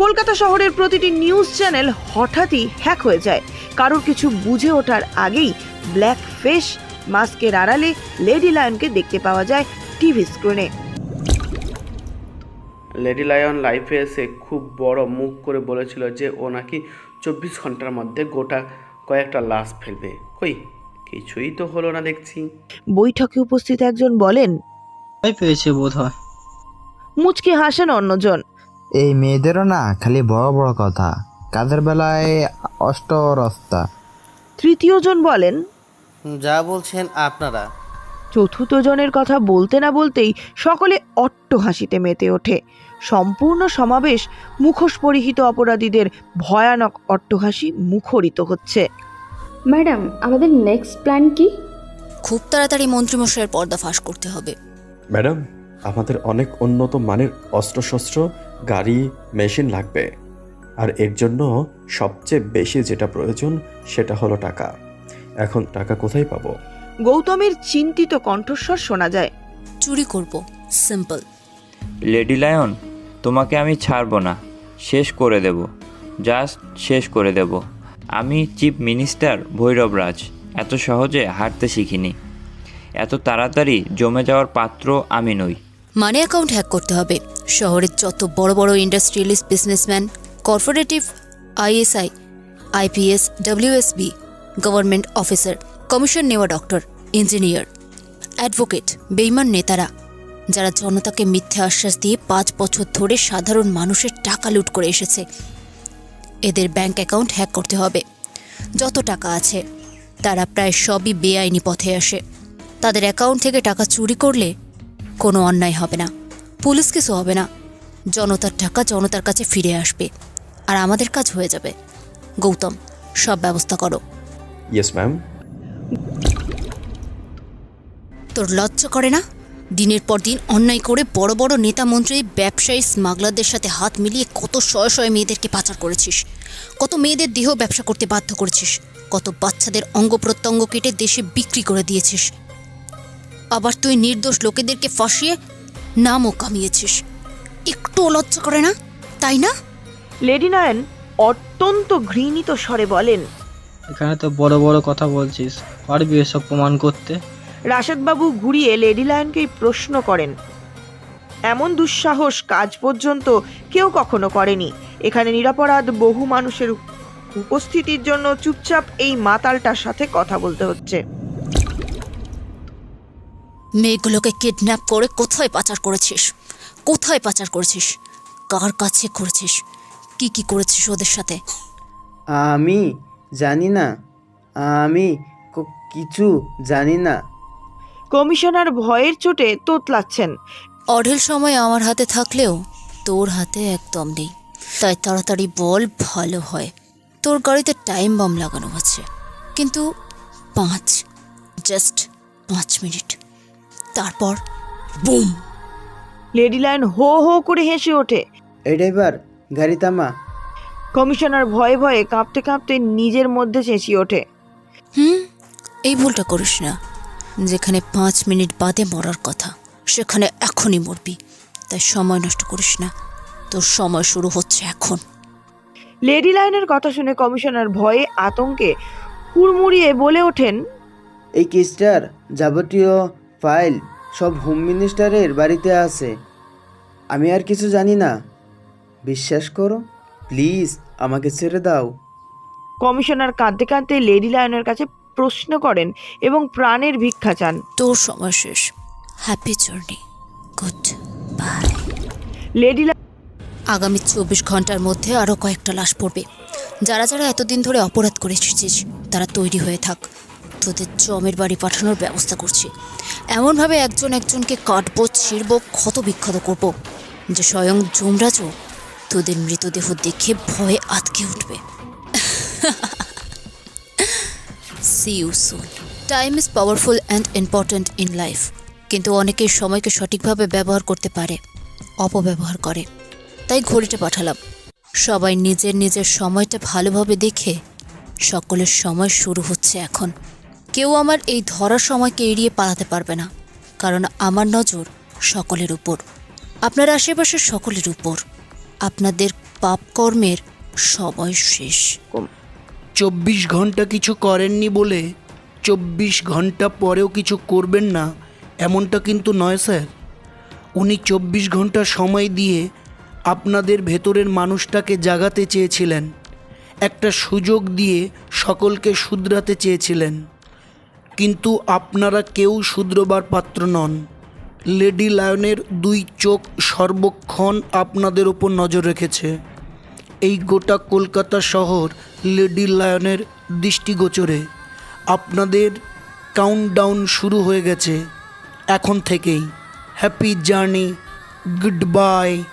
কলকাতা শহরের প্রতিটি news channel হঠাৎই হ্যাক হয়ে যায়। কারোর কিছু বুঝে ওঠার আগেই ব্ল্যাক ফেস মাস্কের আড়ালে লেডি লায়নকে দেখতে পাওয়া যায় টিভি স্ক্রিনে। লেডি লায়ন লাইফে এসে খুব বড় মুখ করে বলেছিল যে ও নাকি চব্বিশ ঘণ্টার মধ্যে গোটা কয়েকটা লাশ ফেলবে। কই কিছুই তো হলো না দেখছি। বৈঠকে উপস্থিত একজন বলেন পেয়েছে বোধ হয় মুচকি হাসেন অন্যজন। এই মেয়েদেরও না খালি বড় বড় কথা। কাজের বেলায় অষ্ট রস্তা। তৃতীয়জন বলেন যা বলছেন আপনারা। চতুর্থ জনের কথা বলতে না বলতেই সকলে অট্ট হাসিতে মেতে ওঠে। সম্পূর্ণ সমাবেশ মুখোশ পরিহিত অপরাধীদের ভয়ানক অট্টহাসি মুখরিত হচ্ছে। ম্যাডাম আমাদের নেক্সট প্ল্যান কি? খুব তাড়াতাড়ি মন্ত্রীমশাইয়ের পর্দা ফাঁস করতে হবে। ম্যাডাম আমাদের অনেক উন্নত মানের অস্ত্রশস্ত্র গাড়ি মেশিন লাগবে। আর এর জন্য সবচেয়ে বেশি যেটা প্রয়োজন সেটা হলো টাকা। এখন টাকা কোথায় পাবো? গৌতমের চিন্তিত কণ্ঠস্বর শোনা যায়। চুরি করব। সিম্পল লেডি লায়ন তোমাকে আমি ছাড়বো না। শেষ করে দেব। জাস্ট শেষ করে দেব। আমি চিফ মিনিস্টার ভৈরব রাজ। এত সহজে হাঁটতে শিখিনি। এত তাড়াতাড়ি জমে যাওয়ার পাত্র আমি নই। মানি অ্যাকাউন্ট হ্যাক করতে হবে। শহরের যত বড় বড় industrialist businessman corporative ISI IPS WSB government officer commission নেওয়া ডক্টর ইঞ্জিনিয়ার অ্যাডভোকেট বেইমান নেতারা, যারা জনতাকে মিথ্যে আশ্বাস দিয়ে পাঁচ বছর ধরে সাধারণ মানুষের টাকা লুট করে এসেছে। এদের ব্যাংক অ্যাকাউন্ট হ্যাক করতে হবে। যত টাকা আছে, তারা প্রায় সবই বেআইনি পথে আসে। তাদের অ্যাকাউন্ট থেকে টাকা চুরি করলে কোনো অন্যায় হবে না। পুলিশ কিছু হবে না। জনতার টাকা জনতার কাছে ফিরে আসবে। আর আমাদের কাজ হয়ে যাবে। গৌতম সব ব্যবস্থা করো। ইয়েস ম্যাম তোর লজ্জা করে না? দিনের পর দিন অন্যায় করে বড় বড় নেতা মন্ত্রী ব্যবসায়ী স্মাগলারদের সাথে হাত মিলিয়ে কত শয়ে শয়ে মেয়েদেরকে পাচার করেছিস। কত মেয়েদের দেহ ব্যবসা করতে বাধ্য করেছিস। কত বাচ্চাদের অঙ্গ প্রত্যঙ্গ কেটে দেশে বিক্রি করে দিয়েছিস। আবার তুই নির্দোষ লোকেদেরকে ফাঁসিয়ে নামও কামিয়েছিস। একটু লজ্জা করে না? তাই না? লেডি নায়ন অত্যন্ত ঘৃণিত স্বরে বলেন এখানে তো বড় বড় কথা বলছিস পারবি এসব প্রমাণ করতে? রাশেদবাবু ঘুরিয়ে লেডি লায়নকেই প্রশ্ন করেন এমন দুঃসাহস কাজ পর্যন্ত কেউ কখনো করেনি। এখানে নিরাপরাধ বহু মানুষের উপস্থিতির জন্য চুপচাপ এই মাতালটার সাথে কথা বলতে হচ্ছে। মেয়েগুলোকে কিডন্যাপ করে কোথায় পাচার করেছিস? কোথায় পাচার করেছিস? কার কাছে করেছিস? কি কি করেছিস ওদের সাথে? আমি জানি না। আমি ক- কিছু জানি না। কমিশনার ভয়ের চোটে তোতলাচ্ছেন। অঢেল সময় আমার হাতে থাকলেও তোর হাতে একদম নেই। তাই তাড়াতাড়ি বল ভালো হয়। তোর গাড়িতে টাইম বাম লাগানো আছে। কিন্তু পাঁচ জাস্ট পাঁচ মিনিট। তারপর বুম। লেডি লায়ন হো হো করে হেসে ওঠে। এই ড্রাইভার গাড়ি থামা। কমিশনার ভয়ে ভয়ে কাঁপতে কাঁপতে নিজের মধ্যে চেঁচিয়ে ওঠে। হুম এই ভুলটা করিস না। যেখানে পাঁচ মিনিট বাদে মরার কথা সেখানে এখনই মরবি। তাই সময় নষ্ট করিস না। তোর সময় শুরু হচ্ছে এখন। লেডি লায়নের কথা শুনে কমিশনার ভয়ে আতঙ্কে হুড়মুড়িয়ে বলে ওঠেন এই কেসটার যাবতীয় ফাইল সব হোম মিনিস্টারের বাড়িতে আছে। আমি আর কিছু জানি না। বিশ্বাস করো প্লিজ আমাকে ছেড়ে দাও। কমিশনার কাঁদতে কাঁদতে লেডি লায়নের কাছে প্রশ্ন করেন এবং প্রাণের ভিক্ষা চান। তোর সময় শেষ। Happy journey good bye lady আগামী চব্বিশ ঘণ্টার মধ্যে আরও কয়েকটা লাশ পড়বে। যারা যারা এতদিন ধরে অপরাধ করে এসেছিস তারা তৈরি হয়ে থাক। তোদের জমের বাড়ি পাঠানোর ব্যবস্থা করছি। এমনভাবে একজন একজনকে কাটবো, ছিঁড়বো ক্ষত বিক্ষত করব যে স্বয়ং যমরাজও তোদের মৃতদেহ দেখে ভয়ে আতকে উঠবে। See you soon time is powerful and important in life কিন্তু অনেকেই সময়কে সঠিকভাবে ব্যবহার করতে পারে, অপব্যবহার করে। তাই ঘড়িটা পাঠালাম। সবাই নিজের নিজের সময়টা ভালোভাবে দেখে সকলের সময় শুরু হচ্ছে এখন। কেউ আমার এই ধরার সময়কে এড়িয়ে পালাতে পারবে না, কারণ আমার নজর সকলের উপর। আপনার আশেপাশের সকলের উপর। আপনাদের পাপকর্মের সময় শেষ। চব্বিশ ঘণ্টা কিছু করেননি বলে চব্বিশ ঘণ্টা পরেও কিছু করবেন না, এমনটা কিন্তু নয়, স্যার। উনি চব্বিশ ঘণ্টা সময় দিয়ে আপনাদের ভেতরের মানুষটাকে জাগাতে চেয়েছিলেন, একটা সুযোগ দিয়ে সকলকে শুধরাতে চেয়েছিলেন। কিন্তু আপনারা কেউ শুধরবার পাত্র নন। লেডি লায়নের দুই চোখ সর্বক্ষণ আপনাদের ওপর নজর রেখেছে। এই গোটা কলকাতা শহর লেডি লায়নের দৃষ্টিগোচরে। আপনাদের কাউন্টডাউন শুরু হয়ে গেছে। এখন থেকেই। Happy journey good bye